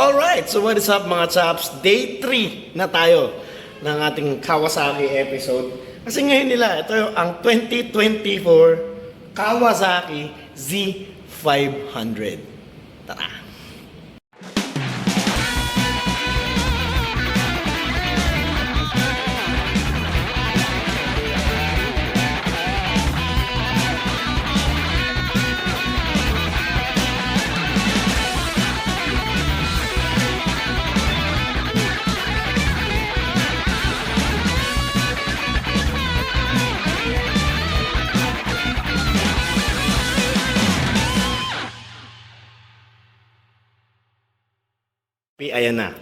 Alright, so what is up mga chaps? Day 3 na tayo ng ating Kawasaki episode. Kasi ngayon nila, ito yung ang 2024 Kawasaki Z500. Tara! Ayan na.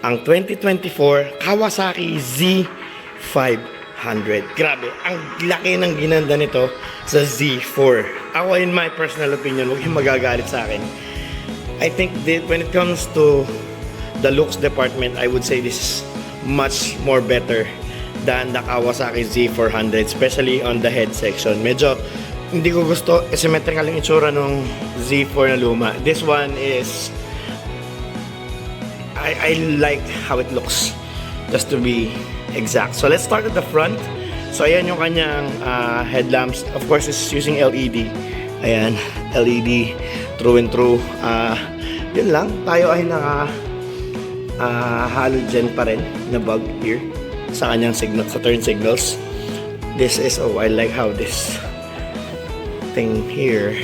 Ang 2024 Kawasaki Z500. Grabe, ang laki ng ginanda nito sa Z4. Ako in my personal opinion, huwag yung magagalit sa akin. I think that when it comes to the looks department, I would say this is much more better than the Kawasaki Z400, especially on the head section. Medyo hindi ko gusto asymmetrical yung itsura ng Z4 na luma. This one is I, I like how it looks just to be exact. So let's start at the front. So ayan yung kanyang uh, headlamps. Of course, it's using LED. Ayan, LED through and through. Uh, yun lang, tayo ay naka uh, halogen pa rin na bulb here sa kanyang signal, sa turn signals. This is, oh, I like how this thing here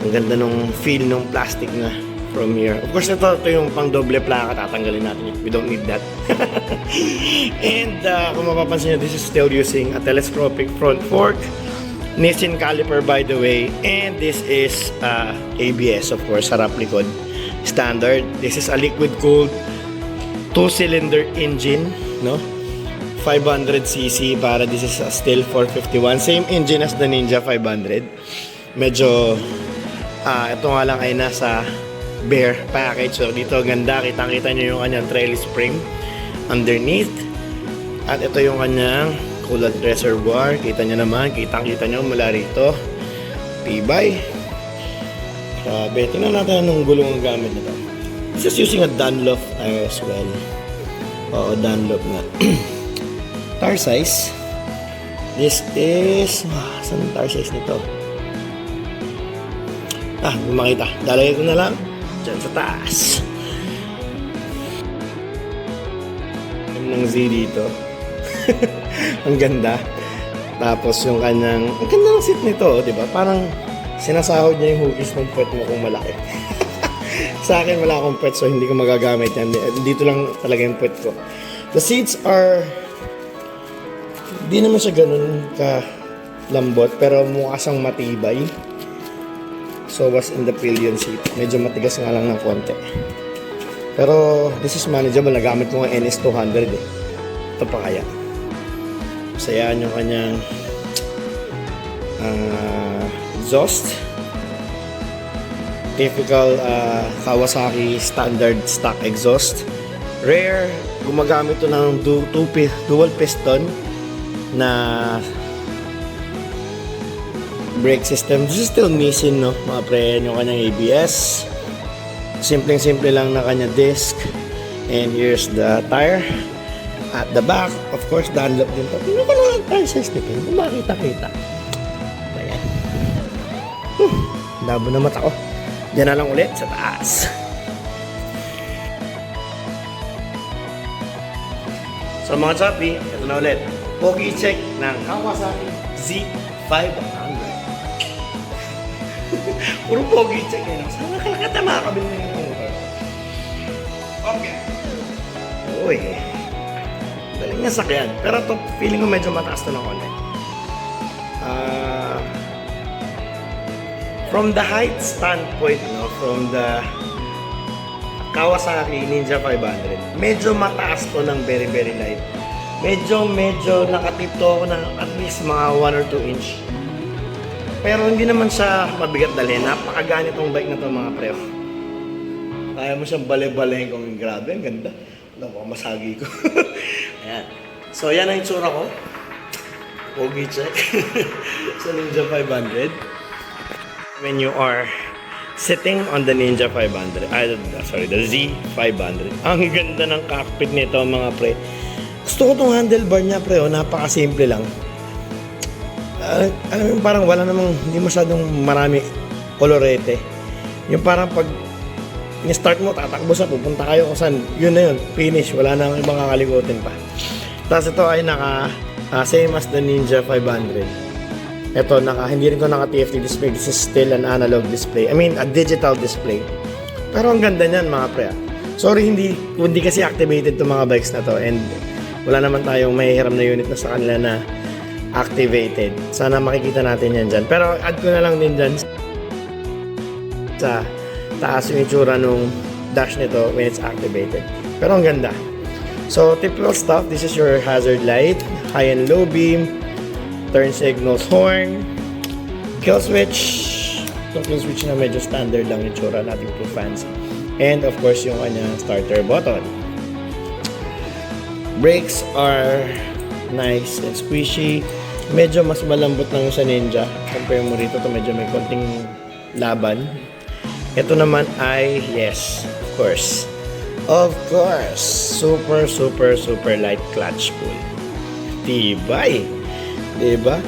ang ganda nung feel nung plastic na from here. Of course, ito, ito yung pang doble plaka. Tatanggalin natin yun. We don't need that. And uh, kung mapapansin nyo, this is still using a telescopic front fork. Nissin caliper by the way. And this is uh, ABS of course, harap likod. Standard. This is a liquid cooled two-cylinder engine. No? 500cc para this is a still 451. Same engine as the Ninja 500. Medyo ah ito nga lang ay nasa bare package. So dito ganda, kitang-kita nyo yung kanyang trellis spring underneath. At ito yung kanyang coolant reservoir. Kita nyo naman, kitang-kita nyo mula rito. Tibay. Grabe, tingnan natin anong gulong ang gamit nito. This is using a Dunlop tire as well. Oo, Dunlop nga. tire size. This is... Ah, saan ang size nito? Ah, hindi makita. Dalagay ko na lang. Diyan sa taas. ng Z dito. ang ganda. Tapos yung kanyang... Ang ganda ng seat nito, oh, di ba? Parang sinasahod niya yung hugis ng puwet mo kung malaki. sa akin, wala akong puwet so hindi ko magagamit yan. Dito lang talaga yung puwet ko. The seats are... Di naman siya ganun ka lambot pero mukha siyang matibay. So was in the pillion seat. Medyo matigas nga lang ng konti. Pero this is manageable. Nagamit ko ng NS200 eh. Ito pa kaya. Sayaan yung kanyang ah, exhaust. Typical ah, Kawasaki standard stock exhaust. Rare, gumagamit to ng du- two dual piston na brake system. This is still Nissin, no? Mga yung kanyang ABS. Simpleng-simple lang na kanya disc. And here's the tire. At the back, of course, Dunlop din to. Tingnan ko lang ang tire Ken. Kung makita-kita. Ayan. Hmm, labo na mata ko. Diyan na lang ulit sa taas. So mga chapi, ito na ulit. Pogi check ng Kawasaki Z500. Puro pogi check eh. Sana kalakata makakabili na yung motor. Okay. Uy. Galing na sakyan. Pero to, feeling ko medyo mataas to ng konti. Ah... from the height standpoint, no, from the Kawasaki Ninja 500, medyo mataas to ng very very light. Medyo, medyo nakatipto ako ng at least mga 1 or 2 inch. Pero hindi naman siya mabigat dali. Napakagaan itong bike na to mga preo. Kaya mo siyang bale-bale kung grabe. Ang ganda. Naku, masagi ko. Ayan. So, yan ang itsura ko. Pogi check. sa Ninja 500. When you are sitting on the Ninja 500. Ay, sorry, the Z500. Ang ganda ng cockpit nito mga pre. Gusto ko tong handlebar niya pre, oh, napakasimple lang. Ah, alam mo, parang wala namang, hindi masyadong marami kolorete. Yung parang pag ni-start mo, tatakbo sa, pupunta kayo kung saan, yun na yun, finish, wala nang ibang kakalikutin pa. Tapos ito ay naka, ah, same as the Ninja 500. Ito, naka, hindi rin to naka TFT display. This is still an analog display. I mean, a digital display. Pero ang ganda niyan mga pre. ah. Sorry, hindi, hindi kasi activated to mga bikes na to. And wala naman tayong mahihiram na unit na sa kanila na activated. Sana makikita natin yan dyan. Pero add ko na lang din dyan sa taas yung itsura nung dash nito when it's activated. Pero ang ganda. So, typical stuff. This is your hazard light, high and low beam, turn signals horn, kill switch. Yung kill switch na medyo standard lang yung tsura, nothing too fancy. And of course, yung kanyang starter button. Brakes are nice and squishy. Medyo mas malambot lang sa Ninja. Compare mo rito to medyo may konting laban. Ito naman ay, yes, of course. Of course, super, super, super light clutch pull. Tibay. Diba?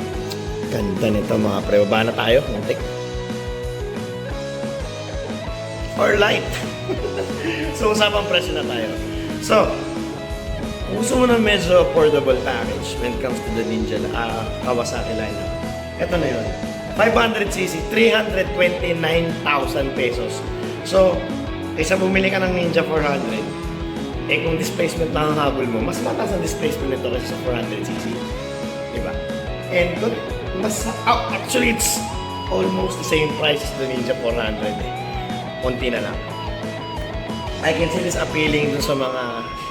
Ganda nito mga pre. Baba na tayo. Muntik. Or light. so, usapang presyo na tayo. So, gusto mo ng medyo affordable package when it comes to the Ninja uh, Kawasaki lineup, ito na yun. 500cc, 329,000 pesos. So, kaysa bumili ka ng Ninja 400, eh kung displacement lang ang habol mo, mas mataas ang displacement nito kaysa sa 400cc. Diba? And good, mas, oh, actually it's almost the same price as the Ninja 400 eh. Konti na lang. I can see this appealing dun sa mga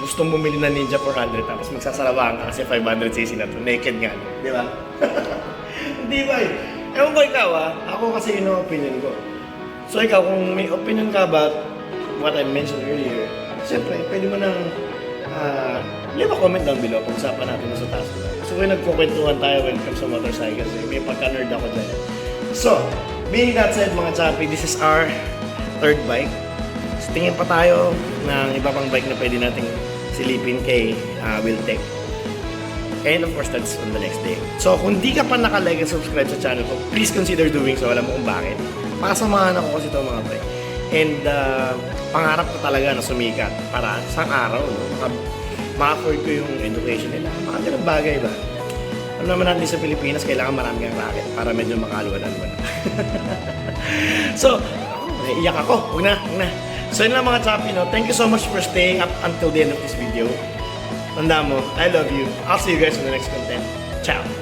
gustong bumili ng Ninja 400 tapos magsasarabahan ka kasi 500cc na to. Naked nga. Di ba? Hindi ba eh. Ewan ko ikaw ah. Ako kasi yun ang opinion ko. So ikaw, kung may opinion ka about what I mentioned earlier, siyempre, pwede mo nang ah, leave a comment down below kung usapan natin sa taas ko. So kung nagkukwentuhan tayo when it comes to motorcycles, eh, may pagka-nerd ako dyan. So, being that said mga chapi, this is our third bike. So, tingin pa tayo ng iba pang bike na pwede nating silipin kay uh, Wiltec. And of course, that's on the next day. So, kung di ka pa nakalike and subscribe sa channel ko, please consider doing so. Alam mo kung bakit. Pakasamahan ako kasi ito mga pre. And uh, pangarap ko talaga na sumikat para sa araw, no? Maka- ma-afford ko yung education nila. Mga ganun bagay ba? Alam naman natin sa Pilipinas, kailangan marami kang racket para medyo makaluwanan mo na. so, naiiyak ako. Huwag na, huwag na. So yun lang mga chapi, no? Thank you so much for staying up until the end of this video. Tanda mo, I love you. I'll see you guys in the next content. Ciao!